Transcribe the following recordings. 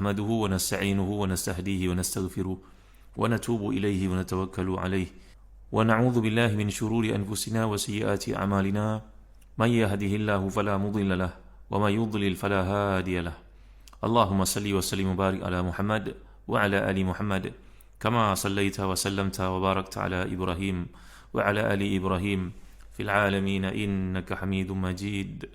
نحمده ونستعينه ونستهديه ونستغفره ونتوب إليه ونتوكل عليه. ونعوذ بالله من شرور أنفسنا وسيئات أعمالنا. من يهده الله فلا مضل له ومن يضلل فلا هادي له. اللهم صل وسلم وبارك على محمد وعلى آل محمد كما صليت وسلمت وباركت على إبراهيم وعلى آل إبراهيم في العالمين إنك حميد مجيد.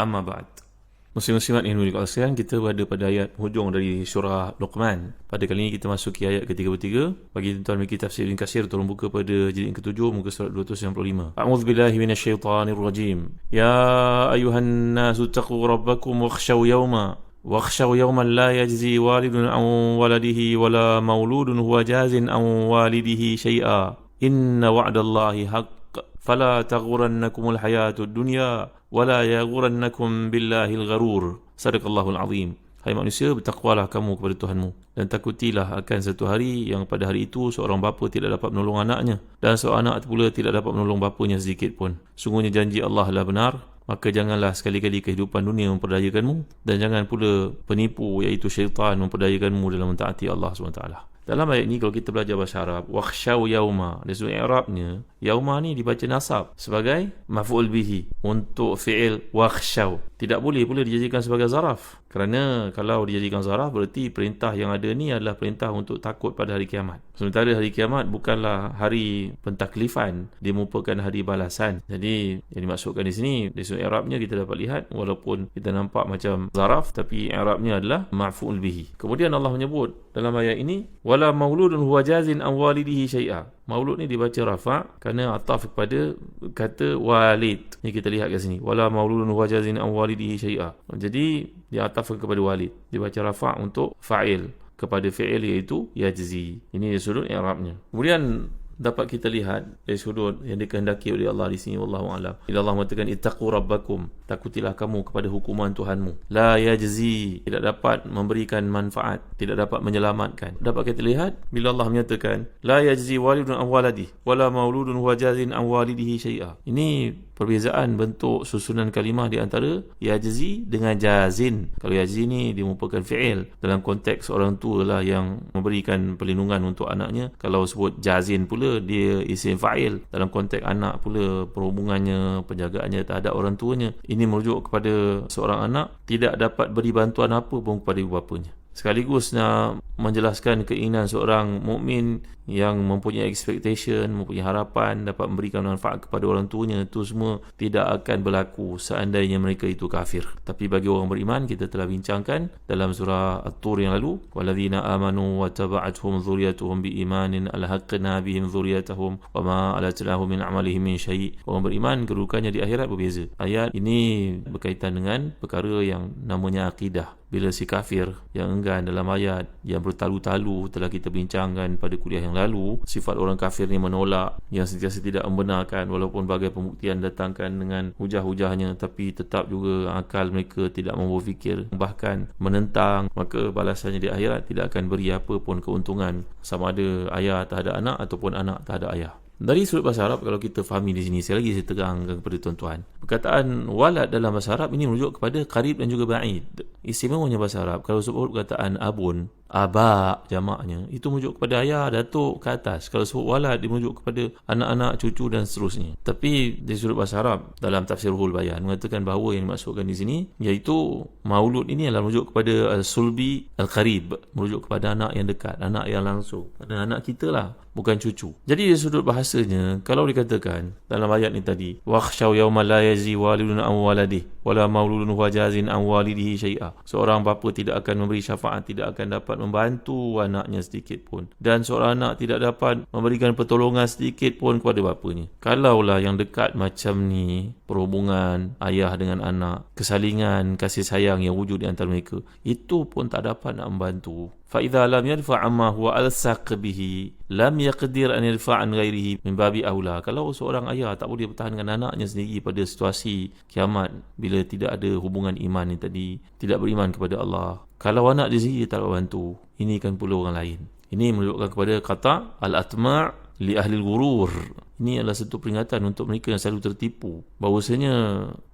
أما بعد. Muslim-muslimat yang dimuliakan sekalian, kita berada pada ayat hujung dari surah Luqman. Pada kali ini kita masuki ayat ke-33. Bagi tuan-tuan memiliki tafsir Ibn Kasir, tolong buka pada jilid ke-7 muka surat 295. A'udzu billahi minasyaitonir rajim. Ya ayuhan nasu taqu rabbakum wakhshaw yawma واخشوا يوما لا يجزي والد عن ولده ولا مولود هو جاز عن والده شيئا إن وعد الله حق فلا تغرنكم الحياة الدنيا ولا يغرنكم بالله الغرور صدق الله العظيم Hai manusia, bertakwalah kamu kepada Tuhanmu dan takutilah akan satu hari yang pada hari itu seorang bapa tidak dapat menolong anaknya dan seorang anak pula tidak dapat menolong bapanya sedikit pun. Sungguhnya janji Allah adalah benar, maka janganlah sekali-kali kehidupan dunia memperdayakanmu dan jangan pula penipu iaitu syaitan memperdayakanmu dalam mentaati Allah SWT. Dalam ayat ini kalau kita belajar bahasa Arab, wakhshaw yauma, dari sudut i'rabnya, yauma ni dibaca nasab sebagai maf'ul bihi untuk fi'il wakhshaw. Tidak boleh pula dijadikan sebagai zaraf. Kerana kalau dijadikan zaraf berarti perintah yang ada ni adalah perintah untuk takut pada hari kiamat. Sementara hari kiamat bukanlah hari pentaklifan, dia merupakan hari balasan. Jadi yang dimaksudkan di sini dari sudut i'rabnya kita dapat lihat walaupun kita nampak macam zaraf tapi i'rabnya adalah maf'ul bihi. Kemudian Allah menyebut dalam ayat ini wala mauludun huwa jazin an walidihi syai'a. Maulud ni dibaca rafa kerana ataf kepada kata walid. Ni kita lihat kat sini. Wala mauludun huwa jazin an walidihi syai'a. Jadi dia ataf kepada walid. Dibaca rafa untuk fa'il kepada fi'il iaitu yajzi. Ini sudut i'rabnya. Kemudian dapat kita lihat dari sudut yang dikehendaki oleh Allah di sini wallahu alam. Bila Allah mengatakan ittaqu rabbakum, takutilah kamu kepada hukuman Tuhanmu. La yajzi, tidak dapat memberikan manfaat, tidak dapat menyelamatkan. Dapat kita lihat bila Allah menyatakan la yajzi walidun an waladi wala mauludun huwa jazin an walidihi syai'a. Ini perbezaan bentuk susunan kalimah di antara yajzi dengan jazin. Kalau yajzi ni dia merupakan fi'il dalam konteks orang tua lah yang memberikan perlindungan untuk anaknya. Kalau sebut jazin pula dia isim fa'il dalam konteks anak pula perhubungannya penjagaannya terhadap orang tuanya. Ini merujuk kepada seorang anak tidak dapat beri bantuan apa pun kepada ibu bapanya sekaligus nak menjelaskan keinginan seorang mukmin yang mempunyai expectation, mempunyai harapan dapat memberikan manfaat kepada orang tuanya itu semua tidak akan berlaku seandainya mereka itu kafir. Tapi bagi orang beriman kita telah bincangkan dalam surah At-Tur yang lalu, walladzina amanu wa taba'atuhum dzurriyyatuhum biimanin alhaqna bihim dzurriyyatahum wama alatnahum min amalihim min syai'. Orang beriman kedudukannya di akhirat berbeza. Ayat ini berkaitan dengan perkara yang namanya akidah bila si kafir yang enggan dalam ayat yang bertalu-talu telah kita bincangkan pada kuliah yang lalu sifat orang kafir ni menolak yang sentiasa tidak membenarkan walaupun bagai pembuktian datangkan dengan hujah-hujahnya tapi tetap juga akal mereka tidak mampu fikir bahkan menentang maka balasannya di akhirat tidak akan beri apa pun keuntungan sama ada ayah terhadap anak ataupun anak terhadap ayah dari sudut bahasa Arab kalau kita fahami di sini saya lagi saya terangkan kepada tuan-tuan. Perkataan walad dalam bahasa Arab ini merujuk kepada karib dan juga ba'id. Istimewanya bahasa Arab kalau sebut perkataan abun, aba jamaknya itu merujuk kepada ayah, datuk ke atas. Kalau sebut walad dia merujuk kepada anak-anak, cucu dan seterusnya. Tapi dari sudut bahasa Arab dalam tafsir Ruhul Bayan mengatakan bahawa yang dimaksudkan di sini iaitu maulud ini adalah merujuk kepada al-sulbi al-qarib, merujuk kepada anak yang dekat, anak yang langsung. Dan anak kita lah bukan cucu. Jadi dari sudut bahasanya, kalau dikatakan dalam ayat ni tadi, wakhshaw yawma la yazi walidun an waladihi wala mauludun huwa jazin an walidihi syai'a. Seorang bapa tidak akan memberi syafaat, tidak akan dapat membantu anaknya sedikit pun. Dan seorang anak tidak dapat memberikan pertolongan sedikit pun kepada bapanya. Kalaulah yang dekat macam ni, perhubungan ayah dengan anak, kesalingan, kasih sayang yang wujud di antara mereka, itu pun tak dapat nak membantu فإذا لم يرفع عما هو ألصق به لم يقدر أن يرفع عن غيره من باب أولى kalau seorang ayah tak boleh bertahankan anaknya sendiri pada situasi kiamat bila tidak ada hubungan iman ni tadi tidak beriman kepada Allah kalau anak dia sendiri tak dapat bantu ini kan pula orang lain. Ini menunjukkan kepada kata al-atma' li ahli al-ghurur. Ini adalah satu peringatan untuk mereka yang selalu tertipu. Bahawasanya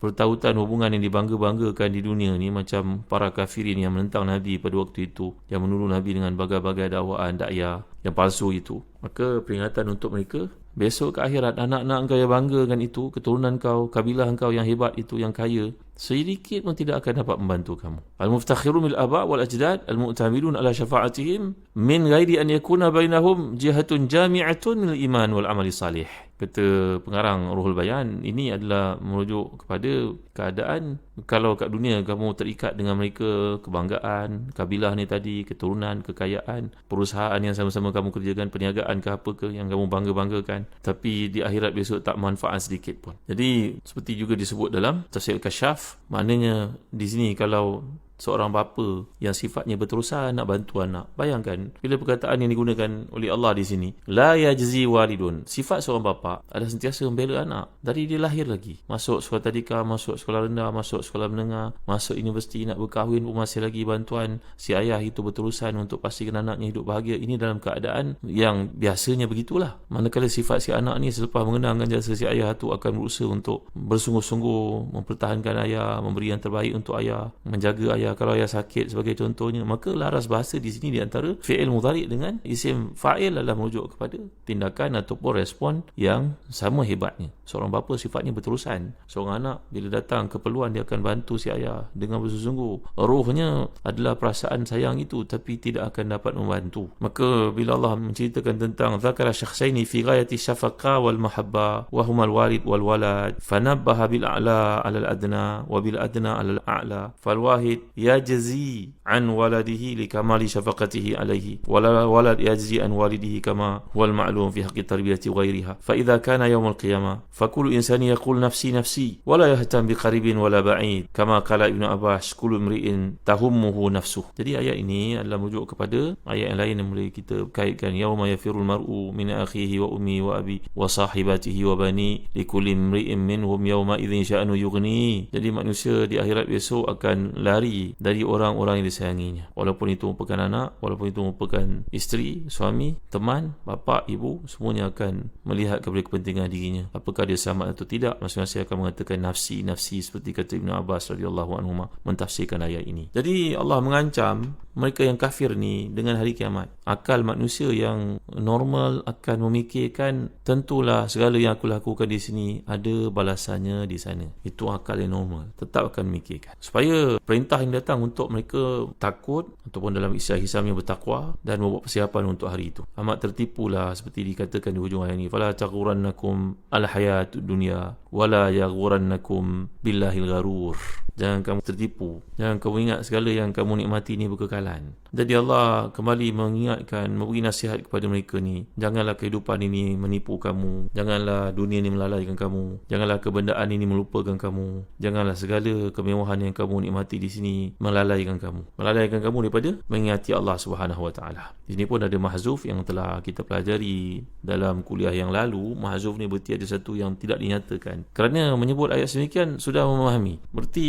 pertautan hubungan yang dibangga-banggakan di dunia ni macam para kafirin yang menentang Nabi pada waktu itu yang menuduh Nabi dengan bagai-bagai dakwaan dakwah yang palsu itu. Maka peringatan untuk mereka besok ke akhirat anak-anak engkau yang bangga dengan itu keturunan kau kabilah engkau yang hebat itu yang kaya sedikit pun tidak akan dapat membantu kamu. Al-muftakhirun bil aba wal ajdad al-mu'tamilun ala syafa'atihim min ghairi an yakuna bainahum jihatun jami'atun min iman wal amali salih kata pengarang Ruhul Bayan ini adalah merujuk kepada keadaan kalau kat dunia kamu terikat dengan mereka kebanggaan kabilah ni tadi keturunan kekayaan perusahaan yang sama-sama kamu kerjakan perniagaan ke apa ke yang kamu bangga-banggakan tapi di akhirat besok tak manfaat sedikit pun. Jadi seperti juga disebut dalam tafsir kasyaf maknanya di sini kalau seorang bapa yang sifatnya berterusan nak bantu anak. Bayangkan bila perkataan yang digunakan oleh Allah di sini, la yajzi walidun. Sifat seorang bapa adalah sentiasa membela anak dari dia lahir lagi. Masuk sekolah tadika, masuk sekolah rendah, masuk sekolah menengah, masuk universiti nak berkahwin pun masih lagi bantuan si ayah itu berterusan untuk pastikan anaknya hidup bahagia. Ini dalam keadaan yang biasanya begitulah. Manakala sifat si anak ni selepas mengenangkan jasa si ayah itu akan berusaha untuk bersungguh-sungguh mempertahankan ayah, memberi yang terbaik untuk ayah, menjaga ayah ayah kalau ayah sakit sebagai contohnya maka laras bahasa di sini di antara fi'il mudhari dengan isim fa'il adalah merujuk kepada tindakan ataupun respon yang sama hebatnya. Seorang bapa sifatnya berterusan. Seorang anak bila datang keperluan dia akan bantu si ayah dengan bersungguh rohnya adalah perasaan sayang itu tapi tidak akan dapat membantu. Maka bila Allah menceritakan tentang zakara syakhsaini fi ghayati syafaqa wal mahabba wa huma al walid wal walad fanabbaha bil a'la ala al adna wa bil adna ala al a'la. Fal wahid yajzi an waladihi li kamali syafaqatihi alaihi wala walad yajzi an walidihi kama wal ma'lum fi haqqi tarbiyati ghairiha fa idza kana yawm al qiyamah fa kullu insani yaqul nafsi nafsi wala yahtam bi qaribin wala ba'id kama qala ibnu abbas kullu imri'in tahummuhu nafsuh. Jadi ayat ini adalah merujuk kepada ayat yang lain yang boleh kita kaitkan. Yawm yafirul mar'u min akhihi wa ummi wa abi wa sahibatihi wa bani li imri'in minhum yawma idzin sya'nu yughni. Jadi manusia di akhirat besok akan lari dari orang-orang yang disayanginya. Walaupun itu merupakan anak walaupun itu merupakan isteri suami teman bapa ibu semuanya akan melihat kepada kepentingan dirinya. Apakah dia selamat atau tidak masing-masing akan mengatakan nafsi nafsi seperti kata Ibn Abbas radhiyallahu anhu mentafsirkan ayat ini. Jadi Allah mengancam mereka yang kafir ni dengan hari kiamat. Akal manusia yang normal akan memikirkan tentulah segala yang aku lakukan di sini ada balasannya di sana. Itu akal yang normal. Tetap akan memikirkan. Supaya perintah yang datang untuk mereka takut ataupun dalam istilah Islam yang bertakwa dan membuat persiapan untuk hari itu amat tertipulah seperti dikatakan di hujung ayat ini fala taghurannakum al hayatud dunya wala yaghurannakum billahil gharur Jangan kamu tertipu. Jangan kamu ingat segala yang kamu nikmati ini berkekalan. Jadi Allah kembali mengingatkan, memberi nasihat kepada mereka ni. Janganlah kehidupan ini menipu kamu. Janganlah dunia ini melalaikan kamu. Janganlah kebendaan ini melupakan kamu. Janganlah segala kemewahan yang kamu nikmati di sini melalaikan kamu. Melalaikan kamu daripada mengingati Allah Subhanahu Wa Taala. Di sini pun ada mahzuf yang telah kita pelajari dalam kuliah yang lalu. Mahzuf ni berarti ada satu yang tidak dinyatakan. Kerana menyebut ayat sedemikian sudah memahami. Berarti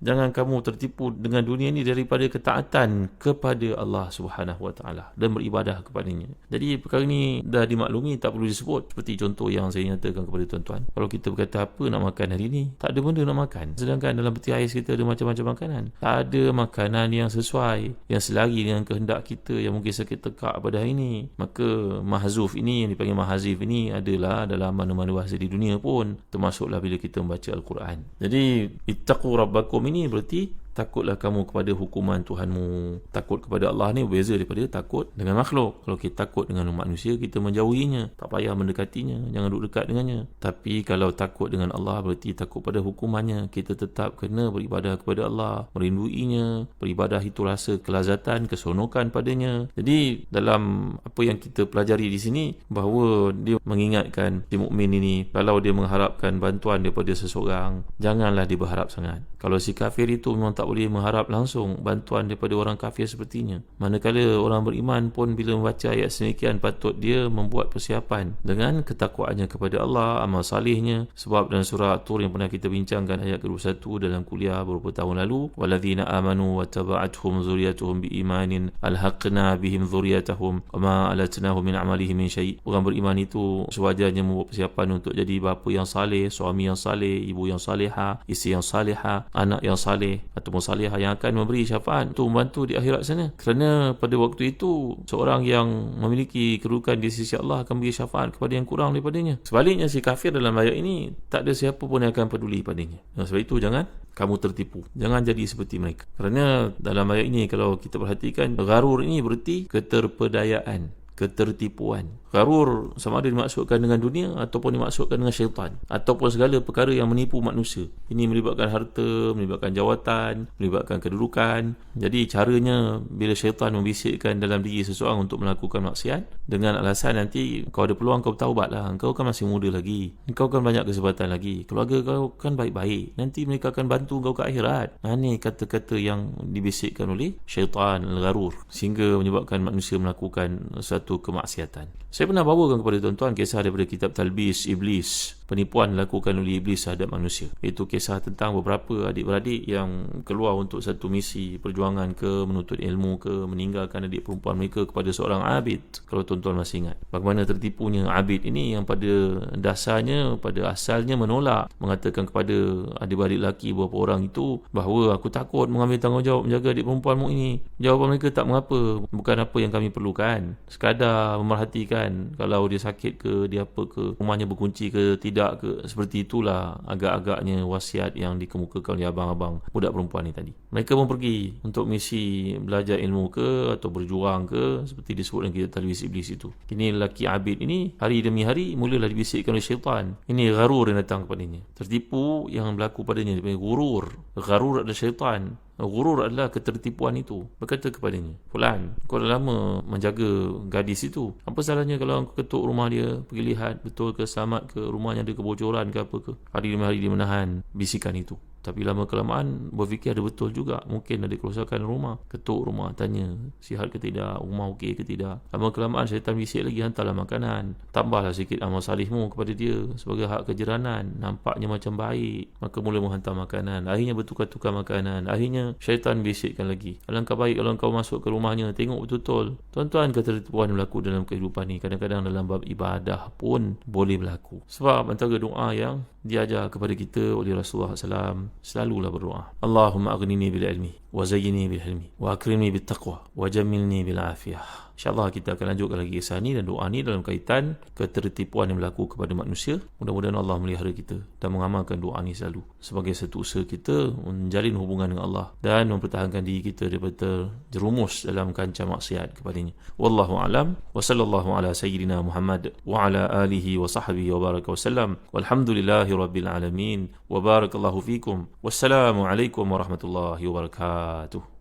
jangan kamu tertipu dengan dunia ini daripada ketaatan kepada Allah Subhanahu Wa Taala dan beribadah kepadanya. Jadi perkara ini dah dimaklumi tak perlu disebut seperti contoh yang saya nyatakan kepada tuan-tuan. Kalau kita berkata apa nak makan hari ini, tak ada benda nak makan. Sedangkan dalam peti ais kita ada macam-macam makanan. Tak ada makanan yang sesuai, yang selari dengan kehendak kita yang mungkin sakit tekak pada hari ini. Maka mahzuf ini yang dipanggil mahazif ini adalah dalam mana-mana bahasa di dunia pun termasuklah bila kita membaca Al-Quran. Jadi ittaqu rabbakum ini berarti takutlah kamu kepada hukuman Tuhanmu. Takut kepada Allah ni berbeza daripada takut dengan makhluk. Kalau kita takut dengan manusia kita menjauhinya. Tak payah mendekatinya. Jangan duduk dekat dengannya. Tapi kalau takut dengan Allah berarti takut pada hukumannya. Kita tetap kena beribadah kepada Allah. Merinduinya. Beribadah itu rasa kelazatan kesonokan padanya. Jadi dalam apa yang kita pelajari di sini bahawa dia mengingatkan si mukmin ini kalau dia mengharapkan bantuan daripada seseorang janganlah dia berharap sangat. Kalau si kafir itu memang tak tak boleh mengharap langsung bantuan daripada orang kafir sepertinya. Manakala orang beriman pun bila membaca ayat semikian patut dia membuat persiapan dengan ketakwaannya kepada Allah, amal salihnya. Sebab dalam surah Tur yang pernah kita bincangkan ayat ke-21 dalam kuliah beberapa tahun lalu, "Walladzina amanu wa taba'atuhum zurriyyatuhum biimanin alhaqna bihim zurriyyatahum wa ma alatnahum min amalihim min syai'." Orang beriman itu sewajarnya membuat persiapan untuk jadi bapa yang saleh, suami yang saleh, ibu yang salehah, isteri yang salehah, anak yang saleh salehah yang akan memberi syafaat untuk membantu di akhirat sana. Kerana pada waktu itu seorang yang memiliki kedudukan di sisi Allah akan beri syafaat kepada yang kurang daripadanya. Sebaliknya si kafir dalam ayat ini tak ada siapa pun yang akan peduli padanya. Dan sebab itu jangan kamu tertipu. Jangan jadi seperti mereka. Kerana dalam ayat ini kalau kita perhatikan garur ini berarti keterpedayaan, ketertipuan. Garur sama ada dimaksudkan dengan dunia ataupun dimaksudkan dengan syaitan ataupun segala perkara yang menipu manusia. Ini melibatkan harta, melibatkan jawatan, melibatkan kedudukan. Jadi caranya bila syaitan membisikkan dalam diri seseorang untuk melakukan maksiat dengan alasan nanti kau ada peluang kau taubatlah. Kau kan masih muda lagi. Kau kan banyak kesempatan lagi. Keluarga kau kan baik-baik. Nanti mereka akan bantu kau ke akhirat. Nah, ini kata-kata yang dibisikkan oleh syaitan al-gharur sehingga menyebabkan manusia melakukan satu kemaksiatan. Saya pernah bawakan kepada tuan-tuan kisah daripada kitab Talbis Iblis penipuan dilakukan oleh iblis terhadap manusia. Itu kisah tentang beberapa adik-beradik yang keluar untuk satu misi perjuangan ke menuntut ilmu ke meninggalkan adik perempuan mereka kepada seorang abid. Kalau tuan-tuan masih ingat. Bagaimana tertipunya abid ini yang pada dasarnya, pada asalnya menolak. Mengatakan kepada adik-beradik lelaki beberapa orang itu bahawa aku takut mengambil tanggungjawab menjaga adik perempuanmu ini. Jawapan mereka tak mengapa. Bukan apa yang kami perlukan. Sekadar memerhatikan kalau dia sakit ke, dia apa ke, rumahnya berkunci ke, tidak tidak ke? Seperti itulah agak-agaknya wasiat yang dikemukakan oleh abang-abang budak perempuan ni tadi mereka pun pergi untuk misi belajar ilmu ke atau berjuang ke seperti disebut dalam kitab talbis iblis itu ini lelaki abid ini hari demi hari mulalah dibisikkan oleh syaitan ini gharur yang datang kepadanya tertipu yang berlaku padanya dipanggil gurur gharur adalah syaitan Gurur adalah ketertipuan itu. Berkata kepadanya, Fulan, kau dah lama menjaga gadis itu. Apa salahnya kalau kau ketuk rumah dia, pergi lihat betul ke selamat ke rumahnya ada kebocoran ke apa ke. Hari demi hari dia menahan bisikan itu. Tapi lama kelamaan berfikir ada betul juga. Mungkin ada kerosakan rumah. Ketuk rumah tanya sihat ke tidak, rumah okey ke tidak. Lama kelamaan syaitan bisik lagi hantarlah makanan. Tambahlah sikit amal salihmu kepada dia sebagai hak kejeranan. Nampaknya macam baik. Maka mula menghantar makanan. Akhirnya bertukar-tukar makanan. Akhirnya syaitan bisikkan lagi. Alangkah baik kalau kau masuk ke rumahnya. Tengok betul-betul. Tuan-tuan kata berlaku dalam kehidupan ni. Kadang-kadang dalam bab ibadah pun boleh berlaku. Sebab antara doa yang diajar kepada kita oleh Rasulullah SAW selalulah berdoa. Allahumma aghnini bil ilmi wa zayyini bil hilmi wa akrimni bil taqwa wa jammilni bil afiyah InsyaAllah kita akan lanjutkan lagi kisah ni dan doa ni dalam kaitan ketertipuan yang berlaku kepada manusia. Mudah-mudahan Allah melihara kita dan mengamalkan doa ni selalu sebagai satu usaha kita menjalin hubungan dengan Allah dan mempertahankan diri kita daripada jerumus dalam kancah maksiat kepadanya. Wallahu alam wa sallallahu ala sayyidina Muhammad wa ala alihi wa sahbihi wa baraka wa sallam walhamdulillahi rabbil alamin wa barakallahu fikum wassalamu alaikum warahmatullahi wabarakatuh.